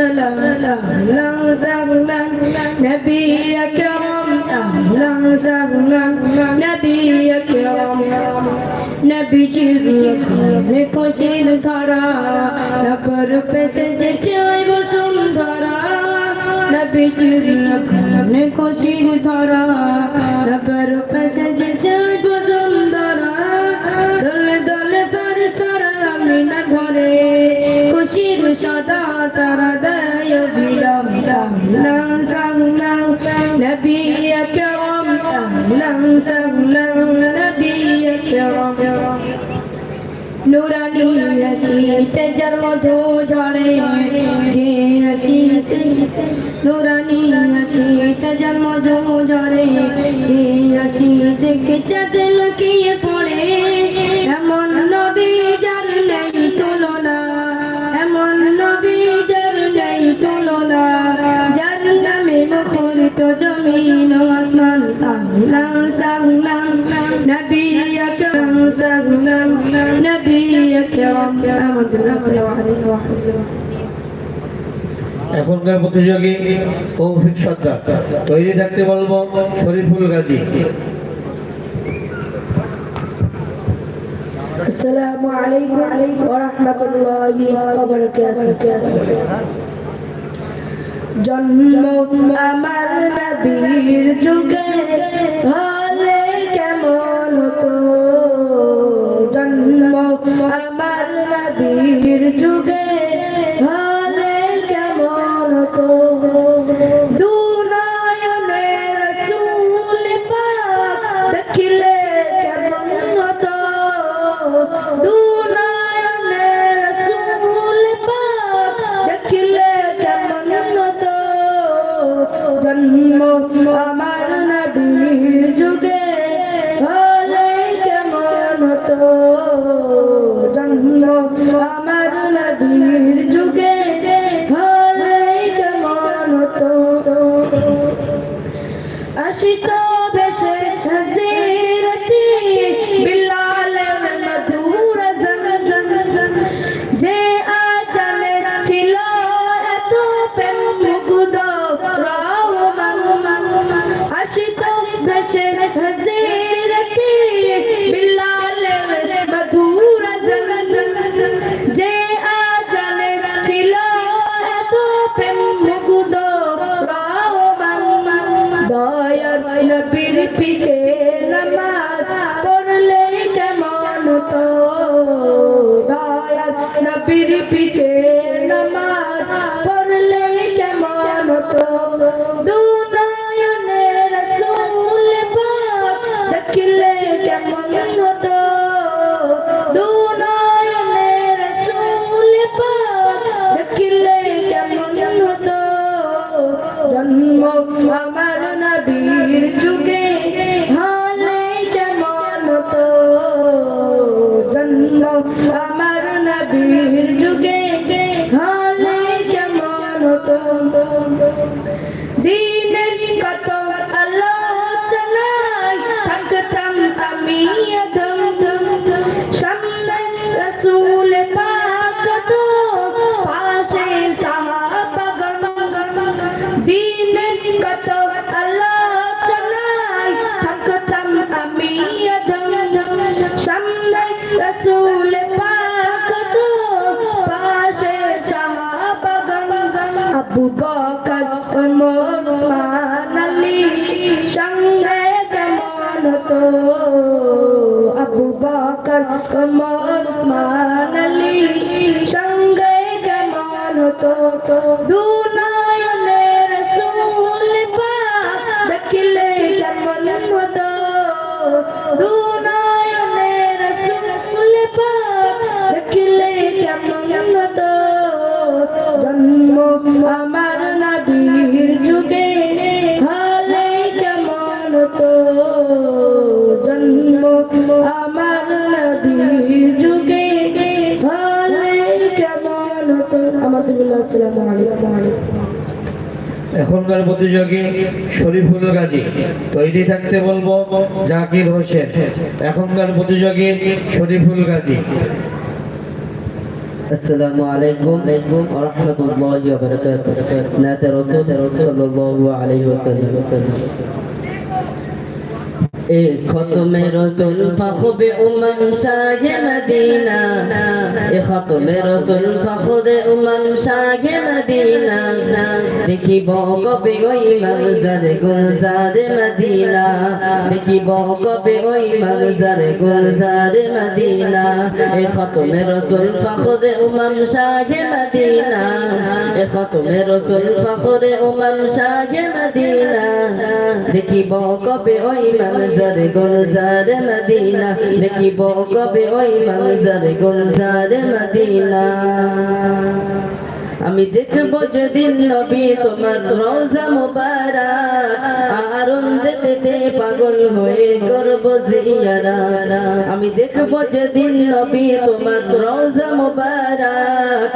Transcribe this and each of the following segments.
দরুদ সালাম আল্লাহ সালাম নবী আকরাম أهلا وسهلا نبي أكرم نبي জিরুবে খুশির ধরা নবর পেশে চাই বসুন ধরা নবী জিরুবে খুশির ধরা নবর পেশে চাই বসুন ধরা দলে দলে ফারিস্তারা আমিনা ঘরে খুশির সদা তারা বিরাম লাং সাংলাং নবী আকরাম লাং সাংলাং নবী আকরাম নুরানি আশিতে যার মধু ঝরে যে আশিতে নুরানি আশিতে যার মধু ঝরে যে আশিতে কে চাঁদ লুকিয়ে পড়ে এমন নবী জমিন ও আসমান আল্লাহ সাল্লাম নবী আকরাম সাল্লাম নবী আকরাম আমাদের সাল্লাল্লাহু আলাইহি এখনকার প্রতিযোগী তৌফিক সর্দার তৈরি থাকতে বলবো শরীফুল গাজী السلام عليكم ورحمة الله وبركاته জন্ম আমার নবীর যুগে হলে কেমন হতো? জন্ম বকর ওমর ওসমান আলী। সঙ্গে কেমন তো? দুনয়নে রসুল পাক দেখিলে কেমন হতো? দুনয়নে রসুল পাক দেখিলে কেমন হতো? জন্ম আমার এখনকার প্রতিযোগী শরীফুল গাজী তৈরি থাকতে বলবো জাকির হোসেন এখনকার প্রতিযোগী শরীফুল গাজী السلام عليكم ورحمة الله وبركاته نات رسول صلى الله عليه وسلم اے ختم رسول فخب امم شاگ مدینہ ختم رسول فخد امم شاگ مدینہ دیکھی بہو کبھی اوئی مغزر گلزار مدینہ دیکھی بہو کبھی اوئی مغزر گلزار مدینہ ختم رسول فخد امم شاگ مدینہ ختم رسول فخد امم شاگ مدینہ دیکھی بہو کبھی اوئی মগজার গুলজার মদিনা দেখিব কবে ওই মগজার গুলজার মদিনা। আমি দেখব যেদিন নবী তোমার রোজা মুবারক আনন্দেতে পাগল হয়ে করব জিয়ারা। আমি দেখব যেদিন নবী তোমার রোজা মুবারক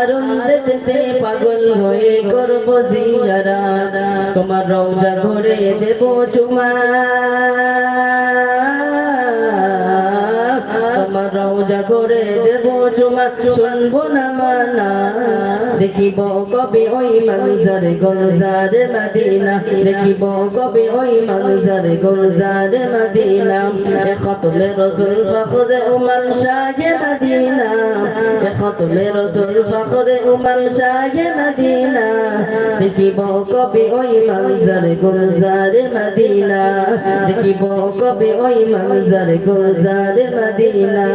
আনন্দেতে পাগল হয়ে করব জিয়ারা। তোমার রোজা ধরে দেব চুমা। রওজা করে দেব জুমা, শুনব না মানা। দেখিব কবে ওই মনজার গুলজার মাদিনা। দেখিব কবে ওই মনজার গুলজার মাদিনা। এ খতমে রসুল ফখরে উমান শাহে মদিনা। এ খতমে রসুল ফখরে উমান শাহে মদিনা। দেখিব কবি ওই মানজার গুলজার মদিনা। দেখিব কবি ওই মানজার গুলজার মদিনা।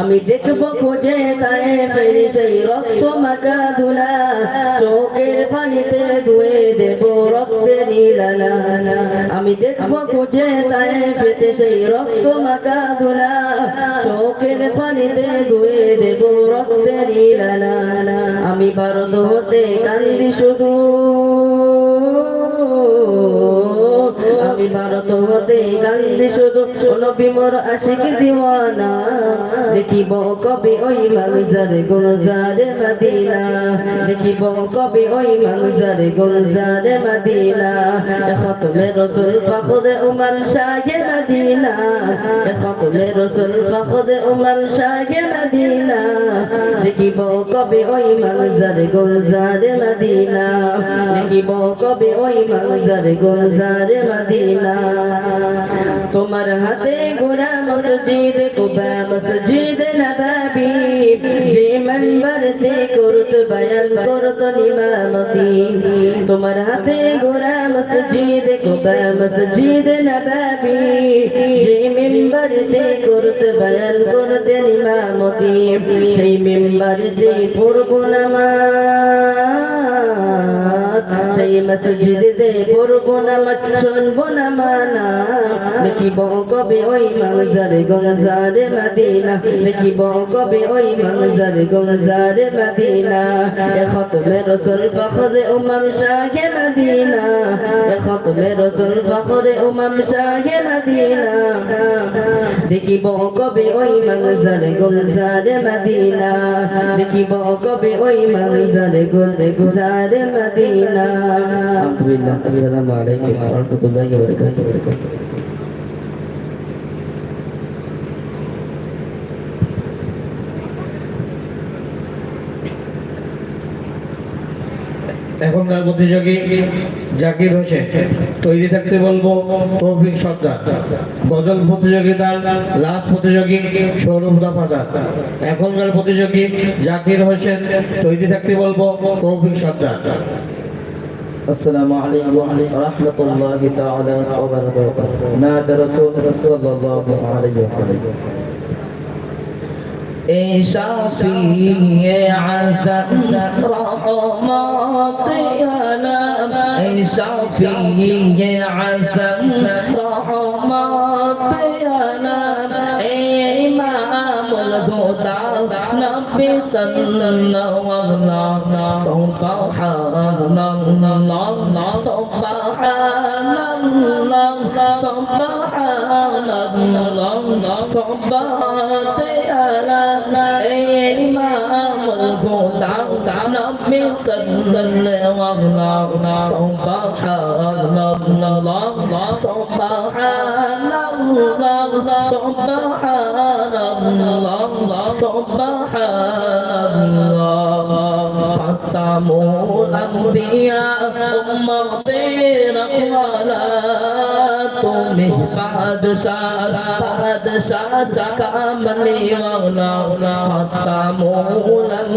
আমি দেখব খোঁজে তায়ে ফেরি সেই রক্ত মাকা ধুলা। চোখের পানিতে ধুয়ে দেব রক্তের লালা আমি দেখব খোঁজে তায়ে ফেতে সেই রক্ত মাকা ধুলা। চোখের পানিতে ধুয়ে দেব রক্তের লালা আমি ভারত হতে কান্দি শুধু। আমি ভারত হতে গান্ধী শুধু নবী মোর আশিক দিওয়ানা। দেখিব কবি ওই মগজার গুলজার মদিনা। দেখিব কবি ওই মগজার গুলজার মদিনা। খতমে রসুল ফখরে উমর শাহে মদিনা। খতমে রসুল ফখরে উমর শাহে মদিনা। দেখিব কবি ওই মগজার গুলজার মদিনা। দেখিব কবি ওই মগজার গুলজার মদিনা। তোমার হাতে গোরা মসজিদ, কুবা মসজিদ নবাবি। যে মনবার তে করত বয়ান করত নিমামতি। তোমার হাতে গোরা মসজিদ, কুবা মসজিদ নবাবি। যে মেম্বার তে করত বয়ান করত নিমামতি। সেই মেম্বার তে পূর্ব নামাজ। মসজিদ দে পড়ব নামাজ শুনব না, মানা। দেখিব কবে ওই মগজার গংজার মদিনা। দেখিব কবে ওই মগজার গংজার মদিনা। এ খতমে রসুল ফখরে উমাম শাহে মদিনা। এ খতমে রসুল ফখরে উমাম শাহে মদিনা। দেখিব কবে ওই মগজার গংজার মদিনা। দেখিব কবে ওই মগজার গুলজার মদিনা। আলহামদুলিল্লাহ, আসসালামু আলাইকুম ওয়া রাহমাতুল্লাহি ওয়া বারাকাতুহু। এখনকার প্রতিযোগী জাকির হোসেন তৈরি থাকতে বলবো তৌফিক সর্দার গজল প্রতিযোগিতার লাস্ট প্রতিযোগী সৌরভ দাফাদার এখনকার প্রতিযোগী জাকির হোসেন তৈরি থাকতে বলবো তৌফিক সর্দার السلام عليكم ورحمة الله تعالى وبركاته نادى رسول صلى الله عليه وسلم شافي عزم رحمات يا شافي عزم رحمات يا إمام الهدى نبي نبي صلى الله سبحان الله سبحان الله سبحان الله سبحان الله إمام الهدى نبي صلى الله سبحان الله سبحان الله سبحان الله سبحان الله ختم الأنبياء أمتي رحمنا তুমি বাদশাহ বাদশাহ কামলি ওয়ালা খতামুল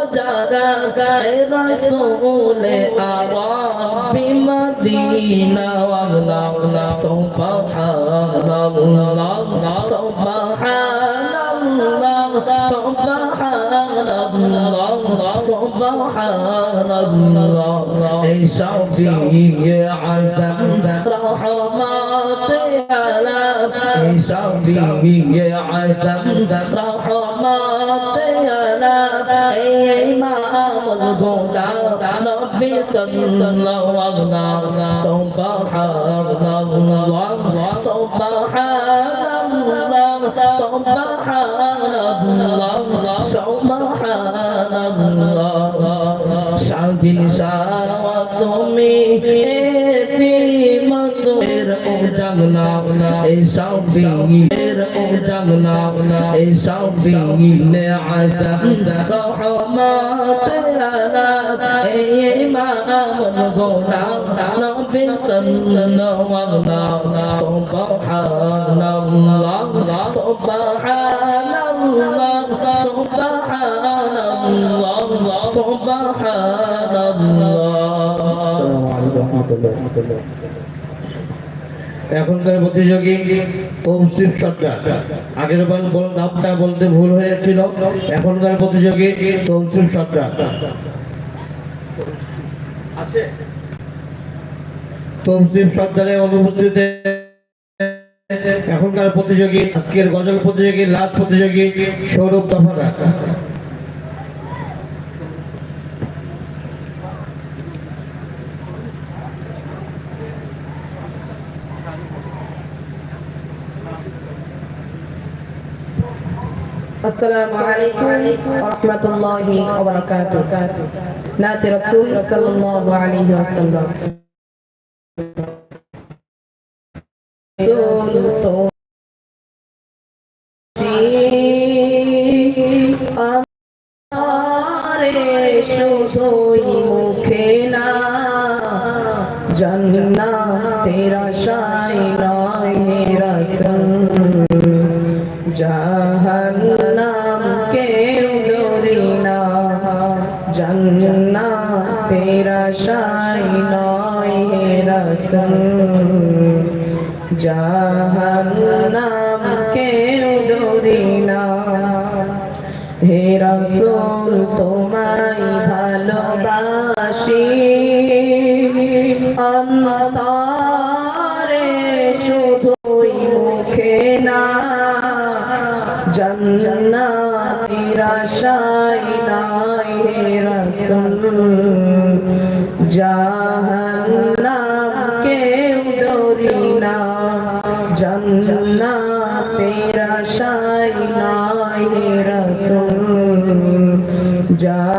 গায়ে রসুলে আরবি মদিনা ওয়ালা সুবহানাল্লাহ সুবহানাল্লাহ সুবহানাল্লাহ সুবহানাল্লাহ এই শাফিয়ে আযম রহমাত আলা এই শাফিয়ে আযম রহমাত ইমামুল হুদা নবী সাল্লাল্লাহু আলাইহি সুবহানাল্লাহ সুবহানাল্লাহ সুবহানাল্লাহ সুবহানাল্লাহ স্বাধীন সারা তুমি মতের ও জাগনা এই সাবির ও জাগনা এই সাবিনে আজম রহমত আলা এই ইমামুল গোলা নবী সাল্লাল্লাহু আলাইহি সুবহানাল্লাহ সুবহানাল্লাহ সুবহানাল্লাহ সুবহানাল্লাহ এখনকার প্রতিযোগী তৌসিফ সর্দার আগের বার বল নামটা বলতে ভুল হয়েছিল এখনকার প্রতিযোগী তৌসিফ সর্দার আছে। তৌসিফ সর্দারের অনুপস্থিতিতে এখনকার প্রতিযোগী আজকের গজল প্রতিযোগী লাস্ট প্রতিযোগী সৌরভ দফাদার। আসসালামু আলাইকুম ওয়া রাহমাতুল্লাহি ওয়া বারাকাতুহু নাতে রাসূল সাল্লাল্লাহু আলাইহি ওয়াসাল্লাম। মুখে তেরা সাই রায় রাসন যা জান্নাতের আশায় হে রাসূল জাহান্নাম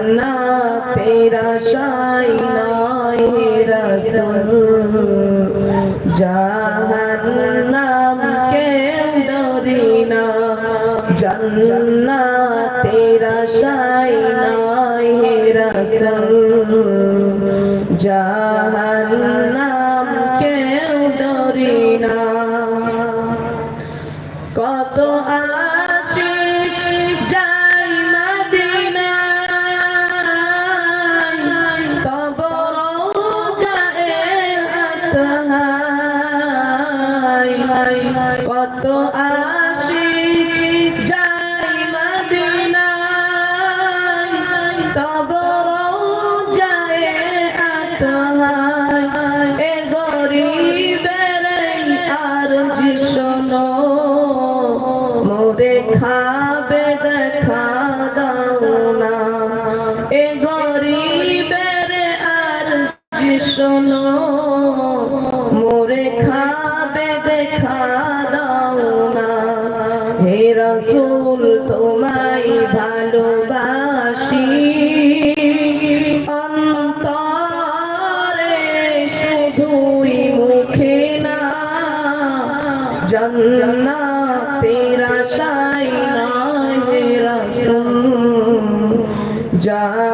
জন্নাতের তেরা নয় হে রসুল। জাহান্নাম Ah. শুধুই মুখে না জন্না তেরা সাই না রাসূল। জাহান্নাম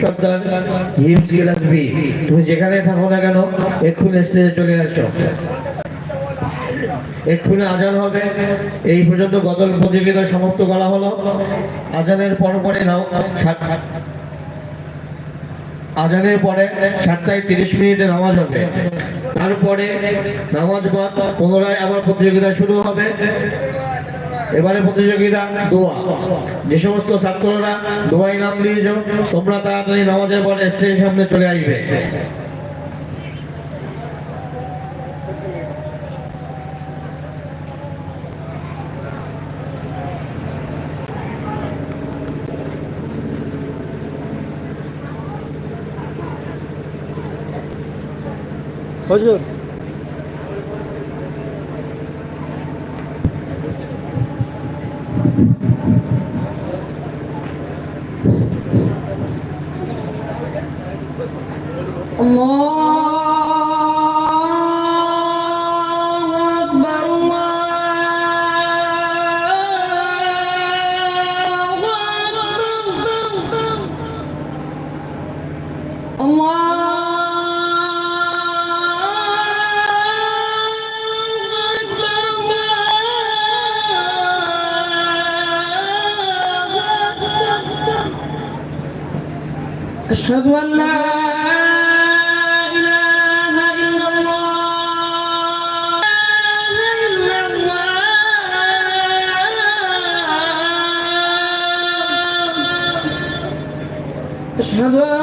সর্দার তুমি যেখানে থাকো না কেন, এক্ষুনি স্টেজে চলে আসো এক্ষুনি আজান হবে। এই পর্যন্ত গজল প্রতিযোগিতা সমাপ্ত করা হলো। আজানের পর পরে নাও আজানের পরে সাতটায় তিরিশ মিনিটে নামাজ হবে। তারপরে নামাজ বাদ, পুনরায় আবার প্রতিযোগিতা শুরু হবে। এবারে প্রতিযোগিতা, দোয়া। যে সমস্ত ছাত্ররা দোয়াই নাম দিয়েছ, তোমরা তাড়াতাড়ি নামাজের পরে স্টেজের সামনে চলে আসবে। হুজুর। أشهد أن لا إله إلا الله إلا الله أشهد أن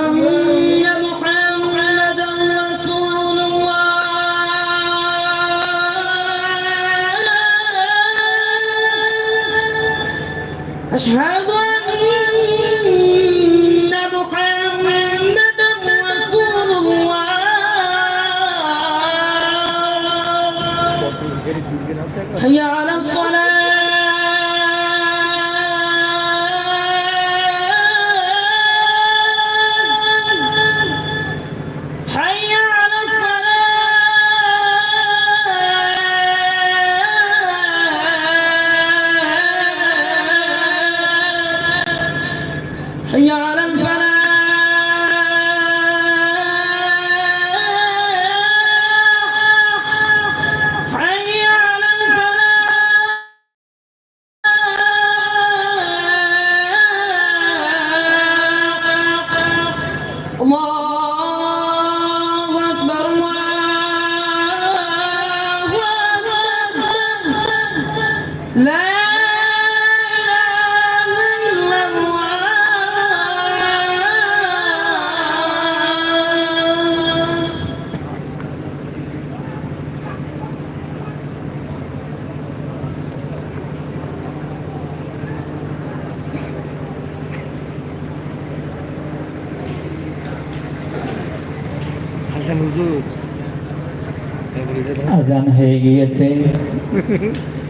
حي على الصلاة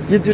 আজান হয়ে গিয়েছে কিন্তু